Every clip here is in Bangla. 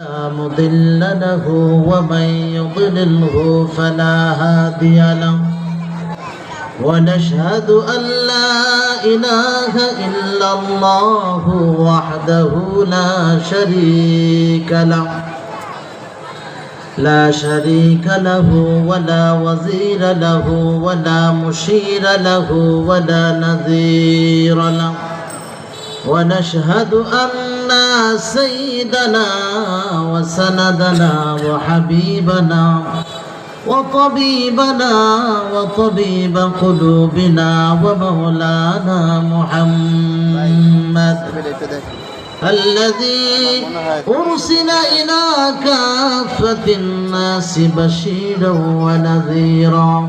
لا مضل له ومن يضلله فلا هادي له. ونشهد أن لا إله إلا الله وحده لا شريك له. لا شريك له ولا وزير له ولا مشير له ولا نذير له. ونشهد أن سيدنا وسندنا وحبيبنا وطبيبنا وطبيب قلوبنا ومولانا محمد الذي أرسل إلى كافة الناس بشيرا ونذيرا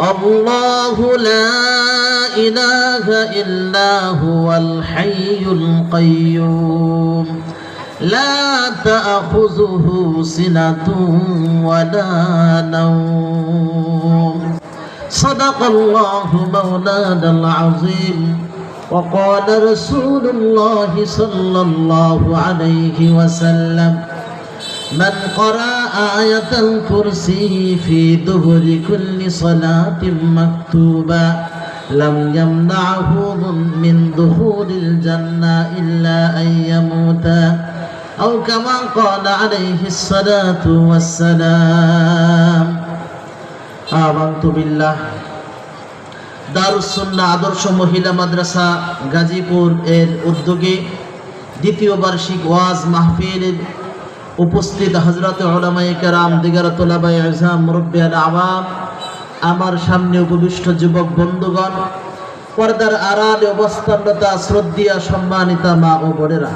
الله لا إله إلا هو الحي القيوم. لا تأخذه سنة ولا نوم. صدق الله مولانا العظيم. وقال رسول الله صلى الله عليه وسلم من قرأ آية الكرسي في دبر كل صلاة مكتوبة لم يمنعه من دخول الجنة إلا أن يموت أو كما قال عليه الصلاة والسلام آمنت بالله দারুসুন্না আদর্শ মহিলা মাদ্রাসা গাজীপুর এর উদ্যোগে দ্বিতীয় বার্ষিক ওয়াজ মাহফিলের উপস্থিত হজরত ওলামাই কেরাম, দিগারা তোলাবাই আজহাম মুরব্বিয়াল আওয়াম, আমার সামনে উপবিষ্ট যুবক বন্ধুগণ, পর্দার আড়ালে অবস্থানরতা শ্রদ্ধিয়া সম্মানিতা মা ও বোনেরা।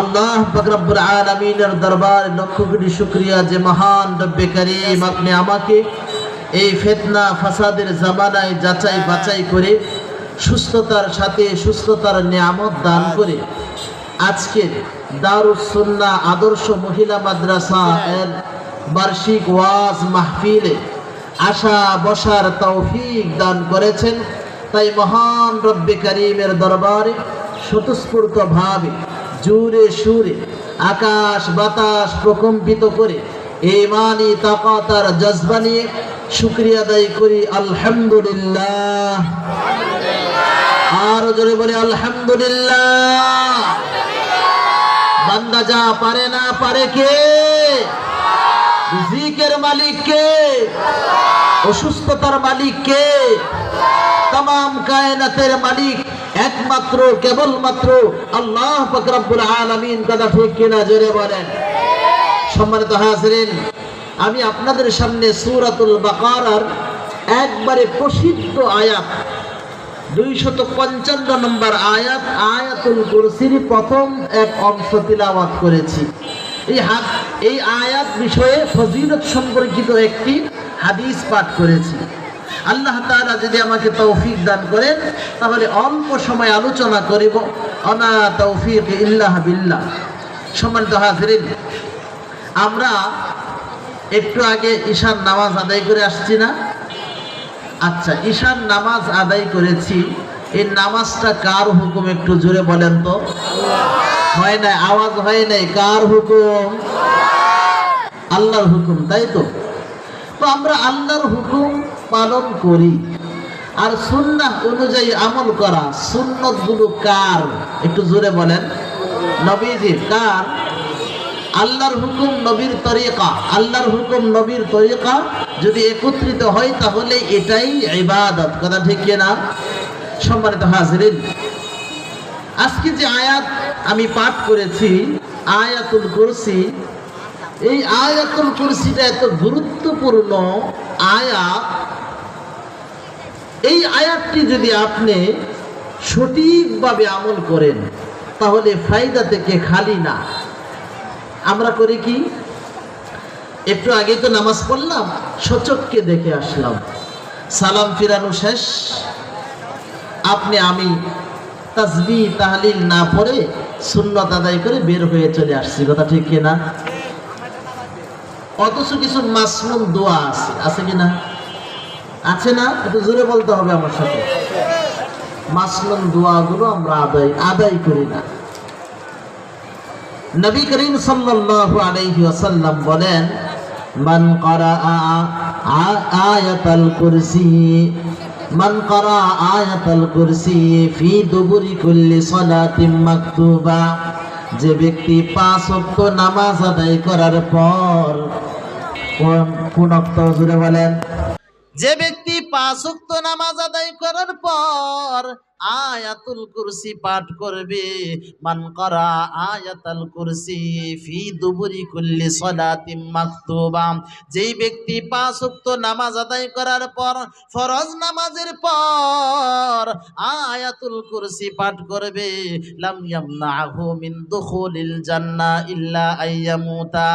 আল্লাহ বকরব্বুল আলমিনের দরবার লক্ষ কোটি শুক্রিয়া যে মহান রব্বে করিম আপনি আমাকে এই ফেতনা ফাসাদের জামানায় যাচাই বাছাই করে সুস্থতার সাথে সুস্থতার নিয়ামত দান করে আজকের দারুসুন্না আদর্শ মহিলা মাদ্রাসা বার্ষিক ওয়াজ মাহফিলে আশা বসার তৌফিক দান করেছেন। তাই মহান রব্বে করিমের দরবারে স্বতঃস্ফূর্ত ভাবে জুরে সুরে আকাশ বাতাস প্রকম্পিত করে ইমানি তাকাতার জজবা নিয়ে শুক্রিয়া আদায় করি। আলহামদুলিল্লাহ। আরও জোরে বলি, আলহামদুলিল্লাহ। বান্দা যা পারে না পারে কে? রিজিকের মালিক কে? অসুস্থতার মালিক কে? তাম কায়নাতের মালিক একমাত্র, কেবলমাত্র আল্লাহ ফকরাবুল আলমিন। কথা ঠিক কিনা জোরে বলেন। সম্মানিত হাজরিন, আমি আপনাদের সামনে সুরাতুল বাকারার একবারে প্রসিদ্ধ আয়াত দুইশত পঞ্চান্ন নম্বর আয়াত প্রথম এক অংশ করেছি। এই হাত, এই আয়াত বিষয়ে একটি হাদিস পাঠ করেছি। আল্লাহ যদি আমাকে তৌফিক দান করেন, তাহলে অল্প সময় আলোচনা করিব। অনা তৌফিক ইল্লাহ বিল্লাহ। আমরা একটু আগে ঈশান নামাজ আদায় করে আসছি না? আচ্ছা ঈশান নামাজ আদায় করেছি। এই নামাজটা কার হুকুম একটু জোরে বলেন তো? হয় নাই, আওয়াজ হয় নাই, কার হুকুম? আল্লাহর হুকুম, তাই তো? তো আমরা আল্লাহর হুকুম পালন করি। আর সুন্নাহ অনুযায়ী আমল করা সুন্নতগুলো কার? একটু জোরে বলেন। নবীজির কার? আল্লাহর হুকুম নবীর তরিকা, আল্লাহর হুকুম নবীর তরিকা যদি একত্রিত হয়, তাহলে এটাই ইবাদত। কথা ঠিক না? সম্মানিত হাজরিন, আজকে যে আয়াত আমি পাঠ করেছি, আয়াতুল কুরসি, এই আয়াতুল কুরসিটা এত গুরুত্বপূর্ণ আয়াত। এই আয়াতটি যদি আপনি সঠিকভাবে আমল করেন, তাহলে ফায়দা থেকে খালি না। আমরা করি কি? একটু আগে তো নামাজ পড়লাম, সচককে দেখে আসলাম। সালাম ফিরানো শেষ। আপনি আমি তাসবি তাহলিল না পড়ে সুন্নত আদায় করে বের হয়ে চলে আসছি, কথা ঠিক কিনা অথচ কিছু মাসনুম দোয়া আছে আছে কিনা আছে না? একটু জোরে বলতে হবে আমার সাথে। মাসনুম দোয়াগুলো আমরা আদায় আদায় করি না। নবী করিম সাল্লাল্লাহু আলাইহি ওয়াসাল্লাম বলেন মান করা আয়াতাল কুরসি। মান করা আয়াতাল কুরসি ফি দুবুরি কুল্লি সালাতিন মাকতুবা। যে ব্যক্তি পাঁচ ওয়াক্ত নামাজ আদায় করার পর, কোন জুড়ে বলেন। যে ব্যক্তি পাঁচ ওয়াক্ত নামাজ আদায় করার পর আয়াতুল কুরসি পাঠ করবে। মান করা আয়াতুল কুরসি ফি দুবুরি কুল্লি সালাতিন মাকতুবা। যেই ব্যক্তি পাঁচ ওয়াক্ত নামাজ আদায় করার পর, ফরজ নামাজের পর আয়াতুল কুরসি পাঠ করবে। লাম ইয়ামনাহু মিন দুখুলিল জান্নাহ ইল্লা আইয়ামুতা।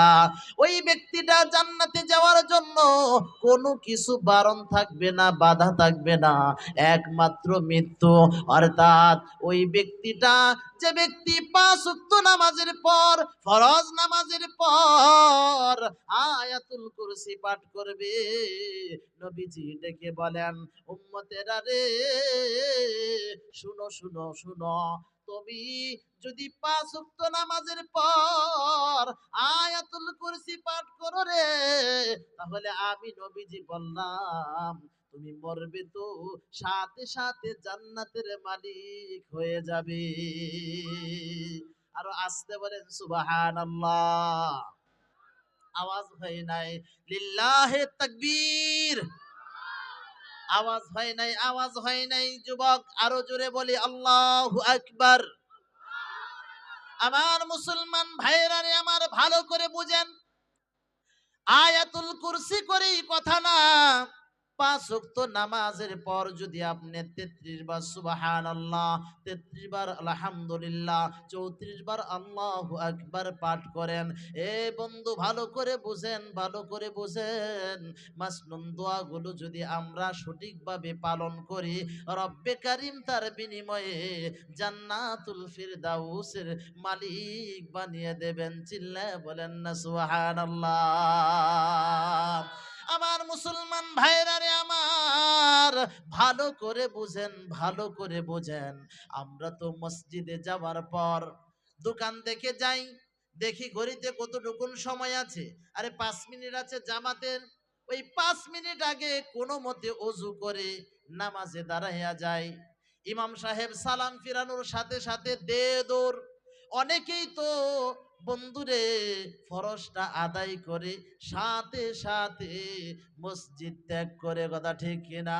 ওই ব্যক্তিটা জান্নাতে যাওয়ার জন্য কোনো কিছু বারণ থাকবে না, বাধা থাকবে না। একমাত্র মৃত্যু। অর্থাৎ ওই ব্যক্তিটা যে ব্যক্তি পাঁচ নামাজের পর, ফরজ নামাজের পর আয়াতুল কুরসি পাঠ করবে। নবীজি ডেকে বলেন, উম্মতেরা রে, শুনো শুনো শুনো। তুমি যদি পাঁচ নামাজের পর আয়াতুল কুরসি পাঠ করো রে, তাহলে আমি নবীজি বললাম তুমি মরবে তো সাথে সাথে জান্নাতের মালিক হয়ে যাবে। আরও আসতে বলেন, সুবহানাল্লাহ। আওয়াজ হয় নাই, লিল্লাহে তাকবীর। আওয়াজ হয় নাই, আওয়াজ হয় নাই, যুবক, আরও জোরে বলি, আল্লাহ আকবার। আমার মুসলমান ভাইরা আমার ভালো করে বুঝেন। আয়াতুল কুরসি করেই কথা না পাঁচ ওয়াক্ত নামাজের পর যদি আপনি তেত্রিশ বার সুবাহান আল্লাহ তেত্রিশ বার আলহামদুলিল্লাহ, চৌত্রিশ বার আল্লাহ আকবার পাঠ করেন, এ বন্ধু ভালো করে বুঝেন, ভালো করে বুঝেন। মাসনুন দোয়াগুলো যদি আমরা সঠিকভাবে পালন করি, রব্বে কারিম তার বিনিময়ে জান্নাতুল ফিরদাউসের মালিক বানিয়ে দেবেন। চিল্লায় বলেন না সুবহানাল্লাহ। আমার মুসলমান ভাইরা রে আমার ভালো করে বুঝেন, ভালো করে বুঝেন। আমরা তো মসজিদে যাওয়ার পর দোকান দেখে যাই, দেখি ঘড়িতে কতটুকুন সময় আছে। আরে পাঁচ মিনিট আছে জামাতের। ওই পাঁচ মিনিট আগে কোনো মতে অজু করে নামাজে দাঁড়াইয়া যায়। ইমাম সাহেব সালাম ফিরানোর সাথে সাথে দে দৌড়। অনেকেই তো বন্ধুরে ফরসটা আদায় করে সাথে সাথে মসজিদ ত্যাগ করে, কথা ঠিক কিনা?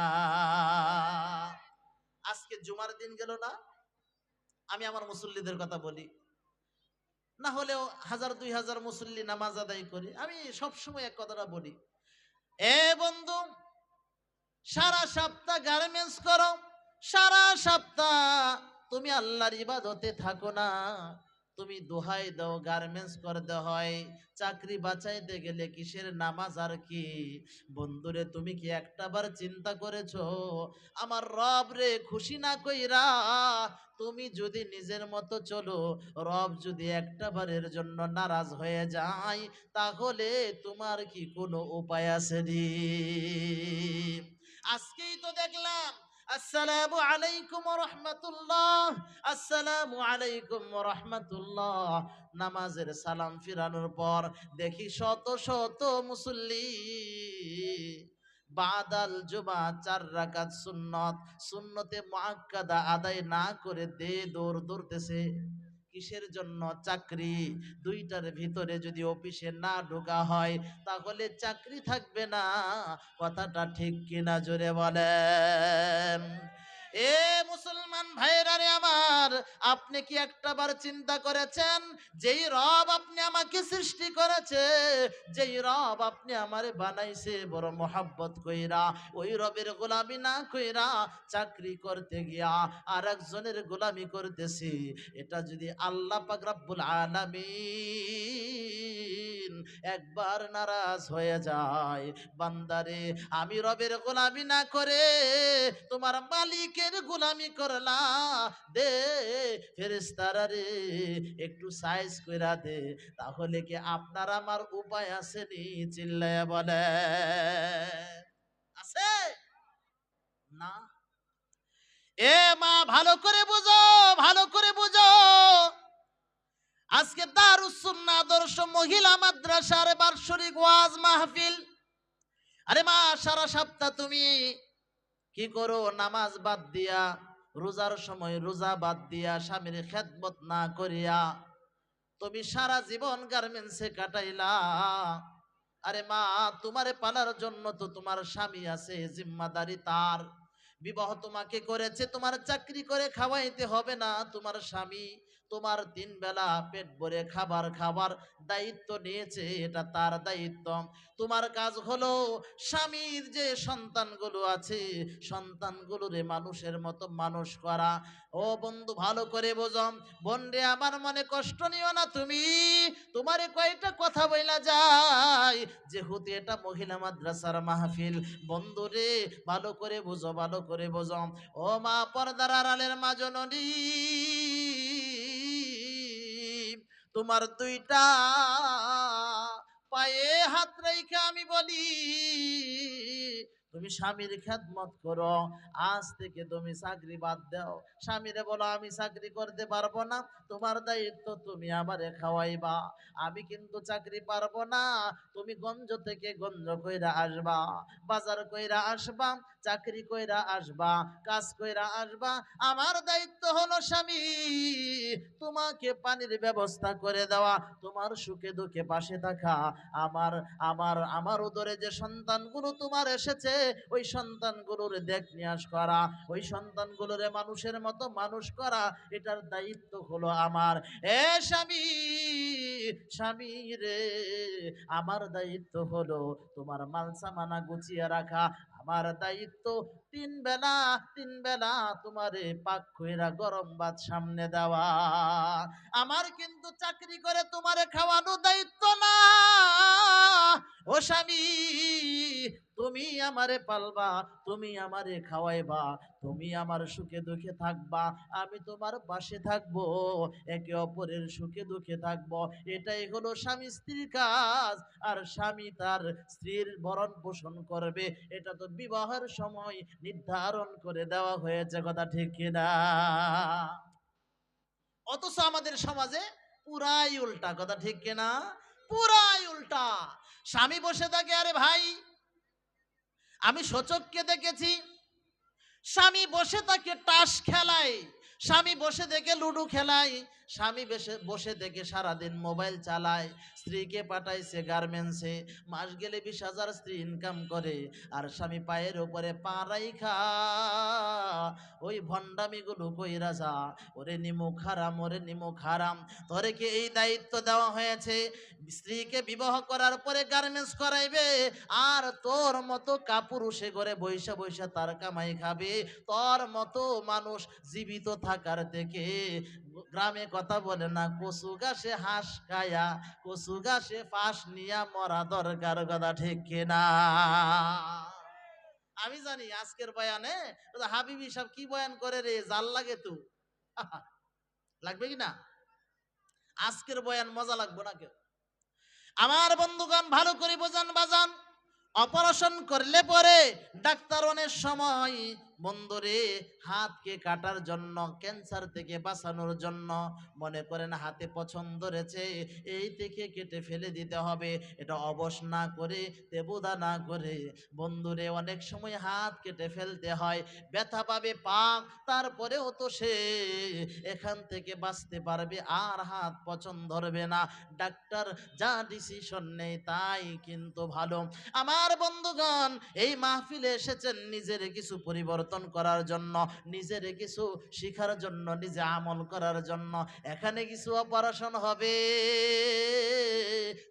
আজকে জুমার দিন গেল না? আমি আমার মুসল্লিদের কথা বলি। না হলেও হাজার, দুই হাজার মুসল্লি নামাজ আদায় করি, আমি সবসময় এক কথাটা বলি। এ বন্ধু, সারা সপ্তাহ গার্মেন্টস করো, সারা সপ্তাহ তুমি আল্লাহর ইবাদতে থাকো না। তুমি দোহাই দাও গার্মেন্টস করতে হয়। চাকরি বাঁচাইতে গেলে কিসের নামাজ আর কি? বন্ধুরে, তুমি কি একটাবার চিন্তা করেছ? আমার রব রে, খুশি না কইরা তুমি যদি নিজের মতো চলো, রব যদি একটা বারের জন্য নারাজ হয়ে যায়, তাহলে তোমার কি কোনো উপায় আছে আজকেই তো দেখলাম আসসালামু আলাইকুম রহমতুল্লাহ। আসসালামু আলাইকুম রহমতুল্লাহ। নামাজের সালাম ফিরানোর পর দেখি শত শত মুসল্লি। বাদাল জুমা, চার রাকাত সুন্নত। সুন্নতে মুআক্কাদা আদায় না করে দে দৌড় দৌড়তেছে। কিসের জন্য চাকরি? দুইটার ভিতরে যদি অফিসে না ঢোকা হয়, তাহলে চাকরি থাকবে না। কথাটা ঠিক কিনা জোরে বলেন। এ মুসলমান ভাইরা রে আমার, আপনি কি একটাবার চিন্তা করেছেন, যেই রব আপনি আমাকে সৃষ্টি করেছে, যেই রব আপনি আমারে বানাইছে, বড় মোহাব্বত কইরা, ওই রবের গোলামি না কইরা চাকরি করতে গিয়া আর একজনের গোলামি করতেছি, এটা যদি আল্লাহ পাক রাব্বুল আলামিন একবার নারাজ হয়ে যায়। বান্দারে, আমি রবের গোলামি না করে তোমার মালিকের গোলামি করলা। দে ফেরেস্তারা রে, একটু সাইজ কইরা দে, তাহলে কি আপনার আমার উপায় আছে নি চিল্লায় বলে, আছে? না? এ মা, ভালো করে বুঝো, ভালো করে বুঝো। আজকে দারুসুন্না আদর্শ মহিলা মাদ্রাসার বার্ষিক ওয়াজ মাহফিল। আরে মা, সারা সপ্তাহ তুমি কি করো? নামাজ বাদ দিয়া, রোজার সময় রোজা বাদ দিয়া, স্বামীর খেদমত না করিয়া তুমি সারা জীবন গার্মেন্টসে কাটাইলা। আরে মা, তোমারে পালার জন্য তো তোমার স্বামী আছে, জিম্মাদারি তার। বিবাহ তোমাকে করেছে, তোমার চাকরি করে খাওয়াইতে হবে না তোমার স্বামী। তোমার তিন বেলা পেট ভরে খাবার খাবার দায়িত্ব নিয়েছে, এটা তার দায়িত্ব। তোমার কাজ হলো স্বামীর যে সন্তানগুলো আছে, সন্তানগুলোরে মানুষের মতো মানুষ করা। ও বন্ধু, ভালো করে বোঝম বন্ডে, আমার মনে কষ্ট নিও না তুমি। তোমারে কয়টা কথা বইলা যায়, যেহেতু এটা মহিলা মাদ্রাসার মাহফিল। বন্ধু রে, ভালো করে বুঝো, ভালো করে বোঝম ও মা, পর্দার আড়ালের মা জননী। তোমার দুইটা পায়ে হাত রেখে আমি বলি তুমি স্বামীর খেদমত করো, আজ থেকে তুমি চাকরি বাদ দাও। স্বামীরে বলো, আমি চাকরি করতে পারব না, তোমার দায়িত্ব তুমি আমারে খাওয়াইবা। আমি কিন্তু চাকরি পারব না, তুমি গঞ্জ থেকে গঞ্জ কইরা আসবা, বাজার কইরা আসবা, চাকরি কইরা আসবা, কাজ কইরা আসবা। আমার দায়িত্ব হলো স্বামী, তোমাকে পানির ব্যবস্থা করে দেওয়া, তোমার সুখে দুঃখে পাশে থাকা। আমার আমার আমার উদরে যে সন্তানগুলো তোমার এসেছে ওই সন্তানগুলোর দেখ নিয়াস করা, ওই সন্তানগুলোরে মানুষের মতো মানুষ করা, এটার দায়িত্ব হলো আমার। এ স্বামী স্বামী রে, আমার দায়িত্ব হলো তোমার মাল সামানা গুছিয়ে রাখা। আমার দায়িত্ব তিন বেলা তিন বেলা তোমারে পাক কইরা গরম ভাত সামনে দেওয়া। আমার কিন্তু চাকরি করে তোমারে খাওয়ানো দায়িত্ব না। ও স্বামী, তুমি আমারে পালবা, তুমি আমারে খাওয়াইবা, তুমি আমার সুখে দুঃখে থাকবা, আমি তোমার পাশে থাকব, একে অপরের সুখে দুঃখে থাকব। এটাই হলো স্বামী স্ত্রীর কাজ, আর স্বামী তার স্ত্রীর ভরণ পোষণ করবে। এটা তো বিবাহের সময় নির্ধারণ করে দেওয়া হয়েছে, কথা ঠিক কিনা? অথচ আমাদের সমাজে পুরাই উল্টা, কথা ঠিক কিনা? পুরাই উল্টা। স্বামী বসে থাকে, আরে ভাই, আমি সচককে দেখেছি। স্বামী বসে থাকে টাস খেলায়। স্বামী বসে দেখে, লুডু খেলায়। স্বামী বসে বসে থেকে সারাদিন মোবাইল চালায়, স্ত্রীকে পাঠাইছে গার্মেন্টসে, মাস গেলে বিশ হাজার স্ত্রী ইনকাম করে, আর স্বামী পায়ের উপরে পা রাইখা, ওই ভণ্ডামিগুলো কইরা যা, ওরে নিমু খারাম, ওরে নিমু খারাম, তোরে কি এই দায়িত্ব দেওয়া হয়েছে? স্ত্রীকে বিবাহ করার পরে গার্মেন্টস করাইবে, আর তোর মতো কাপুরুষে ঘরে বৈশা বৈশা তার কামাই খাবে, তোর মতো মানুষ জীবিত থাকার থেকে গ্রামে কথা বলে না, কচু গাছে হাঁস খায়া, কচু গাছে ফাঁস নিয়া মরা দরকার কথা ঠিক কিনা? আমি জানি আজকের বয়ানে হাবিবি সব কি বয়ান করে রে, জাল লাগে তো। লাগবে কি না? আজকের বয়ান মজা লাগবে না কেউ? আমার বন্ধুগণ, ভালো করে বোঝান বাজান। অপারেশন করলে পরে ডাক্তার অনেক সময় বন্ধুরে হাতকে কাটার জন্য, ক্যান্সার থেকে বাঁচানোর জন্য। মনে করেন হাতে পছন্দ ধরেছে এই থেকে কেটে ফেলে দিতে হবে। এটা অবশ না করে, তেবুদা না করে। বন্ধুরে অনেক সময় হাত কেটে ফেলতে হয়, ব্যথা পাবে পা, তারপরেও তো সে এখান থেকে বাঁচতে পারবে, আর হাত পছন্দ ধরবে না। ডাক্তার যা ডিসিশন নেই তাই কিন্তু ভালো। আমার বন্ধুগণ, এই মাহফিলে এসেছেন, নিজের কিছু পরিবর্তন করার জন্য, নিজের কিছু শিখার জন্য, নিজে আমল করার জন্য, এখানে কিছু অপারেশন হবে।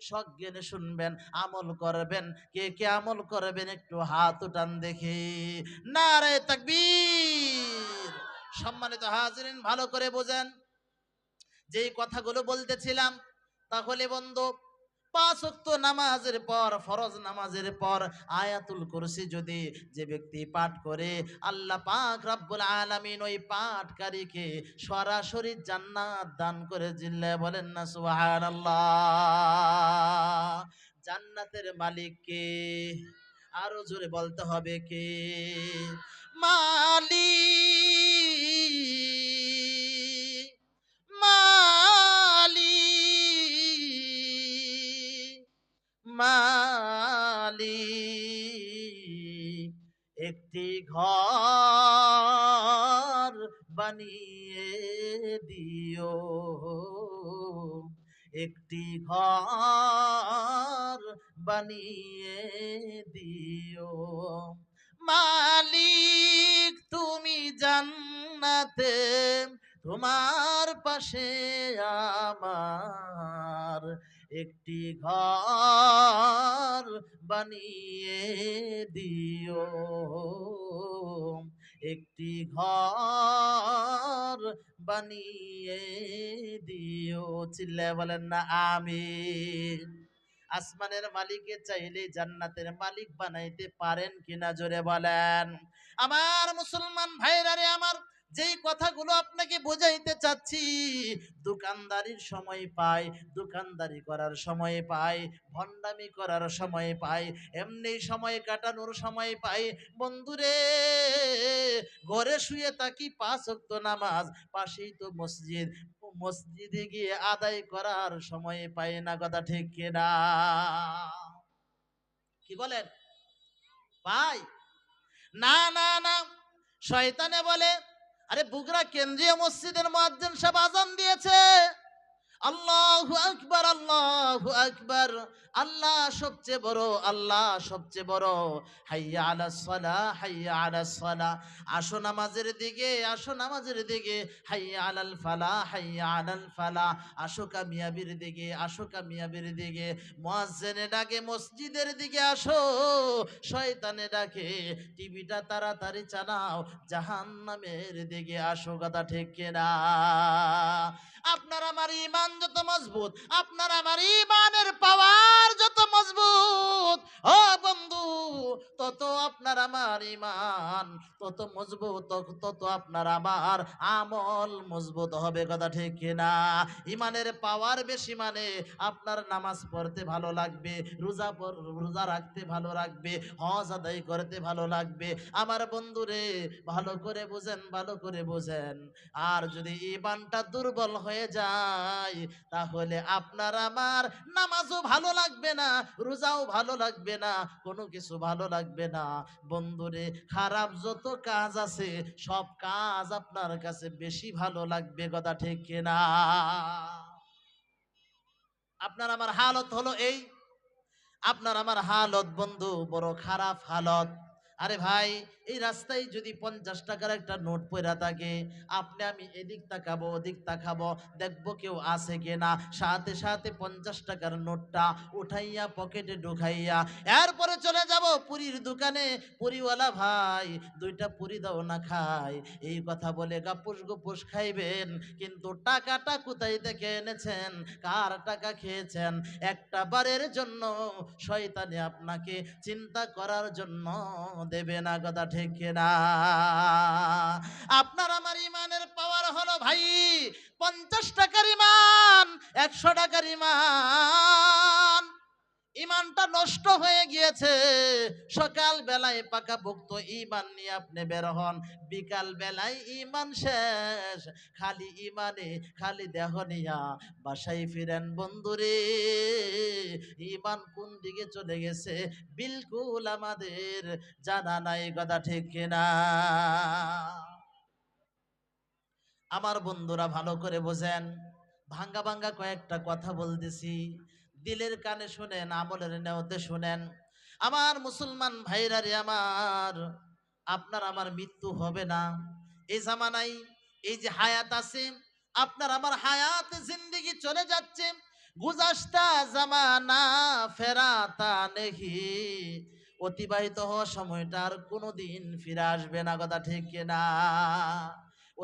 সজ্ঞানে শুনবেন, আমল করবেন, কে কে আমল করবেন একটু হাত উঠান দেখি। না রে তাকবীর! সম্মানিত হাজিরিন, ভালো করে বোঝেন। যেই কথাগুলো বলতেছিলাম, তাহলে বন্ধু পাঁচ ওয়াক্ত নামাজের পর, ফরজ নামাজের পর আয়াতুল কুরসি যদি যে ব্যক্তি পাঠ করে, আল্লাহ পাক রব্বুল আলামিন ওই পাঠকারীকে সরাসরি জান্নাত দান করে জিল্লে বলেন না, সুবহানাল্লাহ। জান্নাতের মালিক কে? আরও জোরে বলতে হবে কে? মালিক। মালিক, একটি ঘর বানিয়ে দিও। একটি ঘর বানিয়ে দিও। মালিক, তুমি জান্নাতে, তোমার পাশে আমার একটি ঘর বানিয়ে দিও। একটি ঘর বানিয়ে দিও। চিল্লে বলেন না আমি আসমানের মালিকে চাইলে জান্নাতের মালিক বানাইতে পারেন কিনা জোরে বলেন। আমার মুসলমান ভাইরা রে, আমার যেই কথাগুলো আপনাকে বোঝাইতে চাচ্ছি, দোকানদারির সময় পাই, দোকানদারি করার সময় পাই, ভণ্ডামি করার সময় পাই, এমনি সময় কাটানোর সময় পাই। বন্ধুরে, ঘরে শুয়ে থাকি পাঁচ ওয়াক্ত নামাজ, পাশেই তো মসজিদ, মসজিদে গিয়ে আদায় করার সময় পাই না, কথা ঠিক কিনা কি বলেন? পাই? না না না। শয়তানে বলে আরে বুগরা কেন্দ্রীয় মসজিদের মুয়াজ্জিন সাহেব আজান দিয়েছে। আল্লাহু আকবার আল্লাহু আকবার। আল্লাহ সবচেয়ে বড়, আল্লাহ সবচেয়ে বড়। হাইয়া সালাহ হাইয়া আলাস সালাহ আসো নামাজের দিকে, আসো নামাজের দিকে। হাইয়া আলাল ফালা, হাইয়া আলাল ফালা। আসো কামিয়াবির দিকে, আসো কামিয়াবির দিকে। মুয়াজ্জিনে ডাকে মসজিদের দিকে আসো। শয়তানে ডাকে টিভিটা তাড়াতাড়ি চালাও। জাহান্নামের দিকে আসো, কথা ঠিক কিনা? আপনার আমার ইমান যত মজবুত, আপনার আমার ইমানের পাওয়ার যত মজবুত। ও বন্ধু, তত আপনার আমার ইমান তত মজবুত, তত- আপনার আমার আমল মজবুত হবে, কথা ঠিক কিনা ইমানের পাওয়ার বেশি মানে আপনার নামাজ পড়তে ভালো লাগবে, রোজা রোজা রাখতে ভালো লাগবে, হজ আদায় করতে ভালো লাগবে। আমার বন্ধুরে ভালো করে বুঝেন, ভালো করে বুঝেন। আর যদি ইমানটা দুর্বল হয়ে যায়। তাহলে আপনার আমার নামাজও ভালো লাগবে না, রোজাও ভালো লাগবে না, কোনো কিছু ভালো লাগবে না। বন্ধুরে, খারাপ যত কাজ আছে, সব কাজ আপনার কাছে বেশি ভালো লাগবে, কথা ঠিক কিনা আপনার আমার হালত হলো এই। আপনার আমার হালত, বন্ধু, বড় খারাপ হালত। আরে ভাই, এই রাস্তায় যদি পঞ্চাশ টাকার একটা নোট পয়রা থাকে, আপনি আমি এদিক তাকাবো, ওদিক তাকাবো, দেখব কেউ আছে কিনা সাথে সাথে পঞ্চাশ টাকার নোটটা উঠাইয়া পকেটে ঢুকাইয়া, এরপরে চলে যাব পুরীর দোকানে। পুরিওয়ালা ভাই, দুইটা পুরি দাও না খাই। এই কথা বলে গাপুস গুপুস খাইবেন, কিন্তু টাকাটা কোথায় থেকে এনেছেন? কার টাকা খেয়েছেন? একটা বারের জন্য, শয়তানে আপনাকে চিন্তা করার জন্য দেবে না কথা ঠিক না। আপনার আমার ইমানের পাওয়ার হলো ভাই পঞ্চাশ টাকার ইমান, একশো টাকার ইমান। ইমানটা নষ্ট হয়ে গিয়েছে। সকাল বেলায় পাকা ভুক্ত ইমান নিয়ে আপনি বের হন। বিকাল বেলায় ইমান শেষ। খালি ইমানে খালি দেহ নিয়া বাসায় ফিরেন বন্ধুরে। ইমান কোন দিকে চলে গেছে? বিলকুল আমাদের জানা নাই, কথা ঠিক কিনা। আমার বন্ধুরা ভালো করে বোঝেন। ভাঙ্গা ভাঙ্গা কয়েকটা কথা বলতেছি। দিলের কানে শুনেন, আমলের নেওতে শুনেন, আমার মুসলমান ভাইরা রে আমার, আপনার আমার মৃত্যু হবে না। এই জামানাই এই যে হায়াত আছে, আপনার আমার হায়াত জিন্দিগি চলে যাচ্ছে। গুজাস্তা জামানা ফেরাতা নেহি। অতিবাহিত হওয়া সময়টা আর কোনোদিন ফিরে আসবে না, কথা ঠিক না?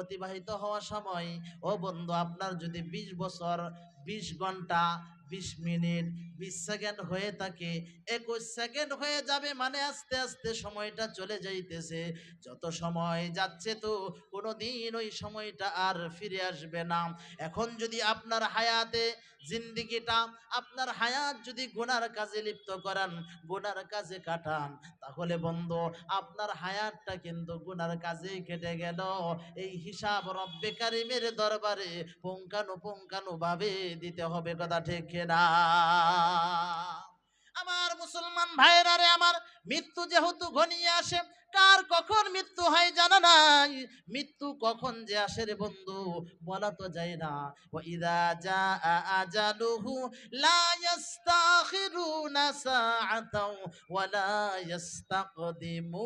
অতিবাহিত হওয়া সময়, ও বন্ধু, আপনার যদি বিশ বছর, বিশ ঘণ্টা বিশ মিনিট, বিশ সেকেন্ড হয়ে থাকে। একুশ সেকেন্ড হয়ে যাবে মানে আস্তে আস্তে সময়টা চলে যাইতেছে। যত সময় যাচ্ছে তো কোনো দিন ওই সময়টা আর ফিরে আসবে না। এখন যদি আপনার হায়াতে জিন্দিগিটা আপনার হায়াত যদি গুনার কাজে লিপ্ত করান, গুনার কাজে কাটান, তাহলে বন্ধু আপনার হায়াতটা কিন্তু গুনার কাজেই কেটে গেল। এই হিসাব রব্বে কারিমের দরবারে পুঙ্কানু পুঙ্কানু ভাবে দিতে হবে, কথা ঠিক না আমার মুসলমান ভাইরা রে, আমার মৃত্যু যেহেতু ঘনিয়ে আসে কার কখন মৃত্যু হয় জানা নাই। মৃত্যু কখন যে আসে রে বন্ধু, বলা তো যায় না। ওয়া ইদা জা আজালুহু লা ইস্তাখিরুনা সাআতাও ওয়া লা ইস্তাকদিমুন।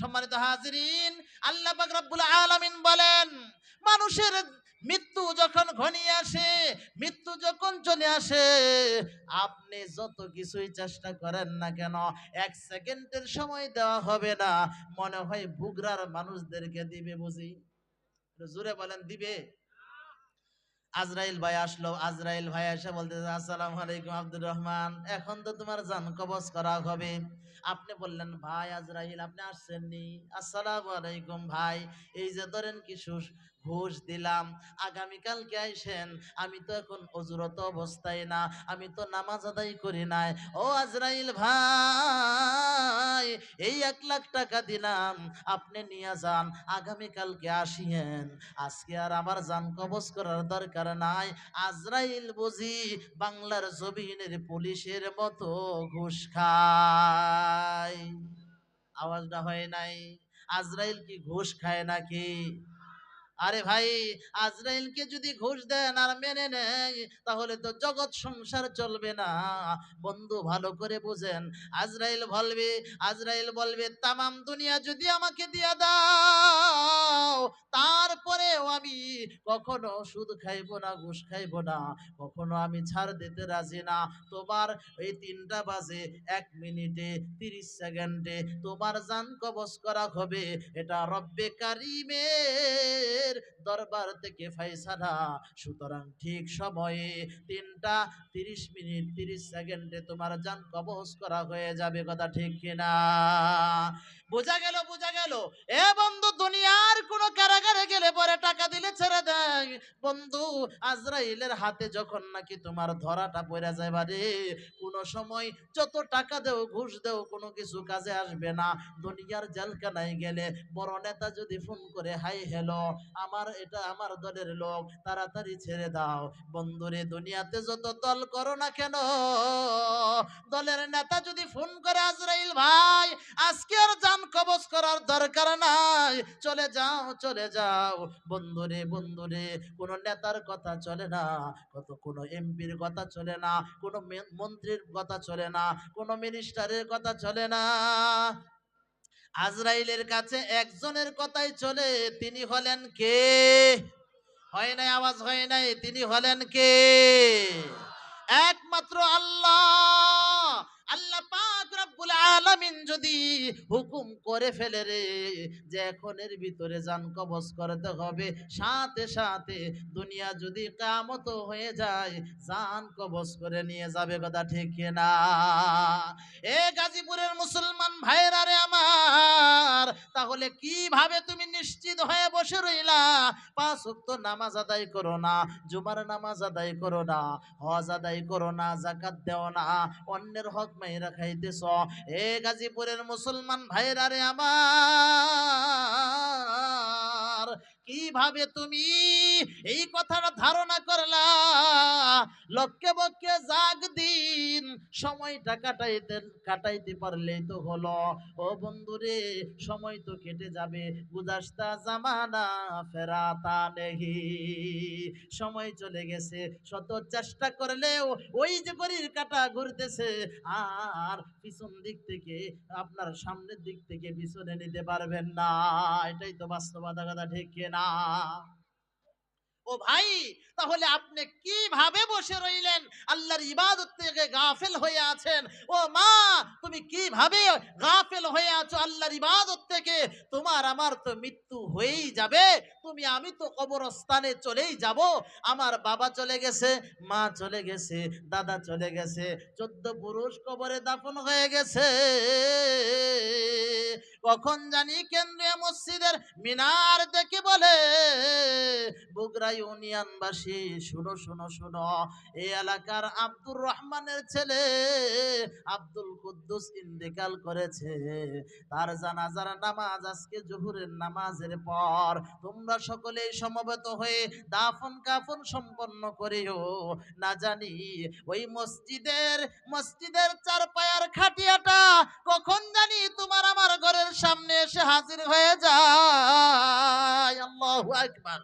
সম্মানিত হাজিরিন, আল্লাহ পাক রব্বুল আলামিন বলেন, মানুষের মৃত্যু যখন ঘনিয়ে আসে, মৃত্যু যখন চলে আসে, আপনি যত কিছুই চেষ্টা করেন না কেন, এক সেকেন্ডের সময় দেওয়া হবে না। মনে হয় বুগরার মানুষদেরকে দিবে বুঝি? জোরে বলেন, দিবে? আজরাইল ভাই আসলো, আজরাইল ভাই এসে বলতেছে, আসসালামু আলাইকুম আব্দুর রহমান, এখন তো তোমার জান কবজ করা হবে। আপনি বললেন, ভাই আজরাইল, আপনি আসছেননি? আসসালামু আলাইকুম ভাই, এই যে ধরেন কিছু ঘুষ দিলাম, আগামীকালকে আইসেন, আমি তো এখন অজুরত অবস্থায় না, আমি তো নামাজ আদায় করি নাই। ও আজরাইল ভাই, এই এক লাখ টাকা দিলাম, আপনি নিয়ে যান, আগামীকালকে আসিয়েন। আজকে আর আমার জান কবজ করার দরকার নাই। আজরাইল বুঝি বাংলার জমিনের পুলিশের মতো ঘুষ খায়। আওয়াজটা হয় নাই। আজরাইল কি ঘুষ খায় নাকি? আরে ভাই, আজরাইলকে যদি ঘুষ দেন আর মেনে নেয়, তাহলে তো জগৎ সংসার চলবে না। বন্ধু, ভালো করে বুঝেন। আজরাইল বলবে আজরাইল বলবে, তামাম দুনিয়া যদি আমাকে দিয়া দাও। তারপরেও আমি কখনো সুদ খাইবো না, ঘুষ খাইবো না, কখনো আমি ছাড় দিতে রাজি না। তোমার এই তিনটা বাজে এক মিনিটে, তিরিশ সেকেন্ডে তোমার জান কবজ করা হবে। এটা রব্বে কারিমের দরবার থেকে ফাইসালা সুতরাং ঠিক সময়ে তিনটা তিরিশ মিনিট, তিরিশ সেকেন্ডে তোমার জান কবজ করা হয়ে যাবে, কথা ঠিক কিনা? বোঝা গেল বোঝা গেল। এ বন্ধু, দুনিয়ার কোন কারাগারে গেলে পরে টাকা দিলে ছেড়ে দেয়। বন্ধু, আজরাইলের হাতে যখন নাকি তোমার ধরাটা পড়ে যায় বারে কোন সময় যত টাকা দেও, ঘুষ দেও, কোনো কিছু কাজে আসবে না। দুনিয়ার জেলখানায় গেলে বড় নেতা যদি ফোন করে, হাই, হ্যালো, আমার এটা আমার দলের লোক, তাড়াতাড়ি ছেড়ে দাও। বন্ধুরে, দুনিয়াতে যত দল করো না কেন, দলের নেতা যদি ফোন করে, আজরাইল ভাই আজকে আর জান কবজ করার দরকার নাই। চলে যাও চলে যাও। বন্ধুরে বন্ধুরে, কোন নেতার কথা চলে না, কত কোন এমপির কথা চলে না, কোন মন্ত্রীর কথা চলে না, কোন মিনিস্টারের কথা চলে না। আজরাইলের কাছে একজনের কথাই চলে, তিনি হলেন কে? হয় নাই, আওয়াজ হয় নাই, তিনি হলেন কে? একমাত্র আল্লাহ। আল্লাহ পাক রব্বুল আলামিন যদি হুকুম করে ফেলে রে, যে এখন এর ভিতরে জান কবজ করতে হবে, সাথে সাথে দুনিয়া যদি কামত হয়ে যায় জান কবজ করে নিয়ে যাবে কথা ঠিক না এ গাজীপুরের মুসলমান ভাইরা রে আমার, তাহলে কীভাবে তুমি নিশ্চিত হয়ে বসে রইলা? পাঁচ ওয়াক্ত নামাজ আদায় করো না, জুমার নামাজ আদায় করো না, হজ আদায় করো না জাকাত দেও না, অন্যের হক মাইরা খাইতেছ এ গাজীপুরের মুসলমান ভাইরা রে আমার। কীভাবে তুমি এই কথাটা ধারণা করলা? লক্ষ্যে বক্ষে জাগ দিন, সময়টা কাটাইতে কাটাইতে পারলেই তো হলো। ও বন্ধুরে, সময় তো কেটে যাবে গুদাস্তা জামানা ফেরাতা নেহি। সময় চলে গেছে, শত চেষ্টা করলেও ওই যে ঘড়ির কাটা ঘুরতেছে, আর পিছন দিক থেকে, আপনার সামনের দিক থেকে পিছনে নিতে পারবেন না। এটাই তো বাস্তবতা, কথা ঠিক না না ও ভাই, তাহলে আপনি কীভাবে বসে রইলেন? আল্লাহর ইবাদত থেকে গাফেল হয়ে আছেন। ও মা, তুমি কীভাবে গাফেল হয়ে আছো আল্লাহর ইবাদত থেকে? তোমার, আমার তো মৃত্যু হয়েই যাবে। তুমি, আমি তো কবরস্থানে চলেই যাব। আমার বাবা চলে গেছে, মা চলে গেছে, দাদা চলে গেছে, চোদ্দ পুরুষ কবরে দাফন হয়ে গেছে। কখন জানি কেন্দ্রীয় মসজিদের মিনার দেখে বলে বগুড়া ইউনিয়নবাসী, শুনো শুনো শুনো। এই এলাকার আব্দুর রহমানের ছেলে আব্দুল কুদ্দুস ইন্তেকাল করেছে। তার জানাজার নামাজ আজকে জহুরের নামাজের পর তোমরা সকলেই সমবেত হয়ে দাফন কাফন সম্পন্ন করিও। না জানি ওই মসজিদের মসজিদের চার পায়ার খাটিয়াটা কখন জানি তোমার আমার ঘরের সামনে এসে হাজির হয়ে যায়। আল্লাহু আকবার।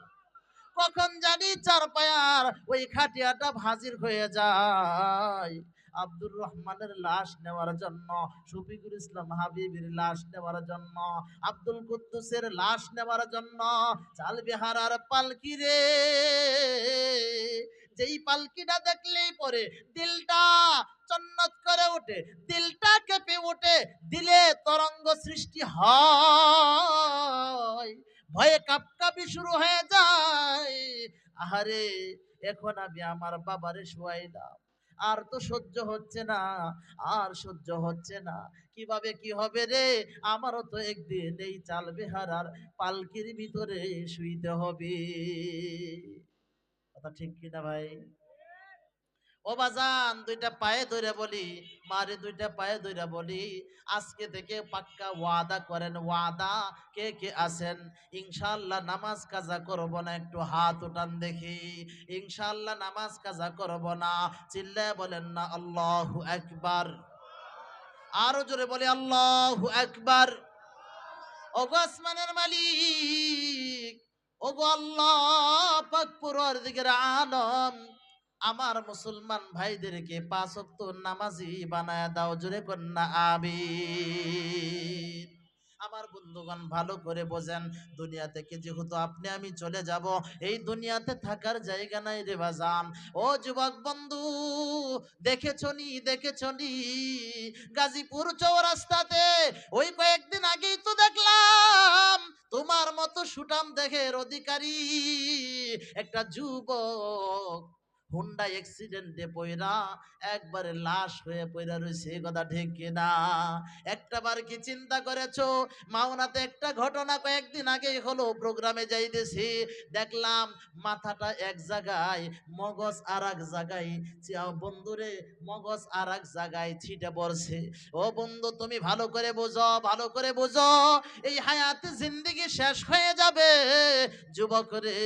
কখন জানি চার পায়ার ওই খাটিয়াটা হাজির হয়ে যায়। আব্দুর রহমানের লাশ নেওয়ার জন্য, শফিকুল ইসলাম হাবিবের লাশ নেওয়ার জন্য, আব্দুল কুদ্দুসের লাশ নেওয়ার জন্য, চাল বিহারার পালকি রে। যেই পালকিটা দেখলেই পরে দিলটা চন্নত করে ওঠে, দিলটা কেঁপে ওঠে, দিলে তরঙ্গ সৃষ্টি হয়। ভয়ে কাপকাপি শুরু হয়ে যায়। আহারে, এখন আমি আমার বাবারে শুয়াইলাম আর তো সহ্য হচ্ছে না, আর সহ্য হচ্ছে না। কীভাবে কি হবে রে? আমারও তো একদিন এই চাল বেহারার পালকির ভিতরে শুইতে হবে। কথা ঠিক কিনা ভাই? ও বাজান, দুইটা পায়ে ধরে বলি, মারে দুইটা পায়ে ধরে বলি, আজকে থেকে পাক্কা ওয়াদা করেন, ওয়াদা কে কে আছেন? ইনশাআল্লাহ নামাজ কাজা করব না, একটু হাত উঠান দেখি। ইনশাআল্লাহ নামাজ কাজা করব না, চিল্লায় বলেন না, আল্লাহু আকবার। আরও জোরে বলে, আল্লাহু আকবার। ওগো আসমানের মালিক, ওগো আল্লাহ পাক পুরোর দিকের আলম। আমার মুসলমান ভাইদেরকে পাঁচ ওয়াক্ত নামাজি বানায় দাও, জোরে কন্যা, আমিন। আমার বন্ধুগণ, ভালো করে বোঝেন দুনিয়া থেকে যেহেতু আপনি, আমি চলে যাব, এই দুনিয়াতে থাকার জায়গা নাই রে বাজান। ও যুবক বন্ধু, দেখেছ নি দেখেছ নি? গাজীপুর চৌরাস্তাতে, ওই কয়েকদিন আগেই তো দেখলাম, তোমার মতো সুটাম দেখের অধিকারী একটা যুবক হুন্ডা অ্যাক্সিডেন্টে পয়রা একবারে লাশ হয়ে পয়রা রয়েছে এই কথা ঠিক কিনা একটা বার কি চিন্তা করেছ? মাওনাতে একটা ঘটনা কয়েকদিন আগেই হলো, প্রোগ্রামে যাইতেছি, দেখলাম মাথাটা এক জায়গায়, মগজ আর এক জায়গায় বন্ধুরে, মগজ আর এক জায়গায় ছিটে পড়ছে। ও বন্ধু, তুমি ভালো করে বোঝো, ভালো করে বোঝো, এই হায়াতে জিন্দিগি শেষ হয়ে যাবে। যুবক রে,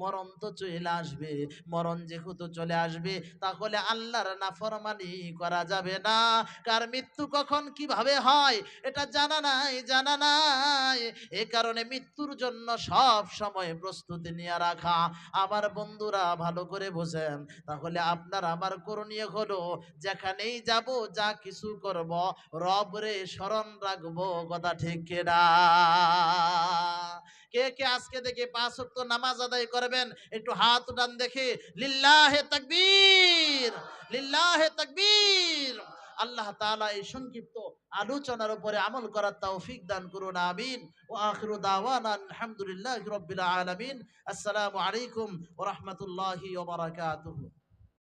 মরণ তো চলে আসবে, মরণ যেহেতু চলে আসবে, তাহলে আল্লাহর নাফরমানি করা যাবে না। কার মৃত্যু কখন কীভাবে হয়, এটা জানা নাই জানা নাই। এ কারণে মৃত্যুর জন্য সব সময় প্রস্তুতি নিয়ে রাখা। আমার বন্ধুরা ভালো করে বোঝেন, তাহলে আপনার আমার করণীয় হলো, যেখানেই যাব, যা কিছু করব, রব রে স্মরণ রাখব, কথা ঠিক কিনা? কে কে আজকে দেখে পাঁচ ওয়াক্ত নামাজ আদায় করবেন? একটু হাত উঠান দেখে। লিল্লাহে তাকবীর লিল্লাহে তাকবীর। আল্লাহ তাআলা এই সংক্ষিপ্ত আলোচনার উপরে আমল করার তৌফিক দান করুন, আমিন। ও আখিরু দাওয়ানা, আলহামদুলিল্লাহি রাব্বিল আলামিন। আসসালামু আলাইকুম ওয়া রাহমাতুল্লাহি ওয়া বারাকাতুহু।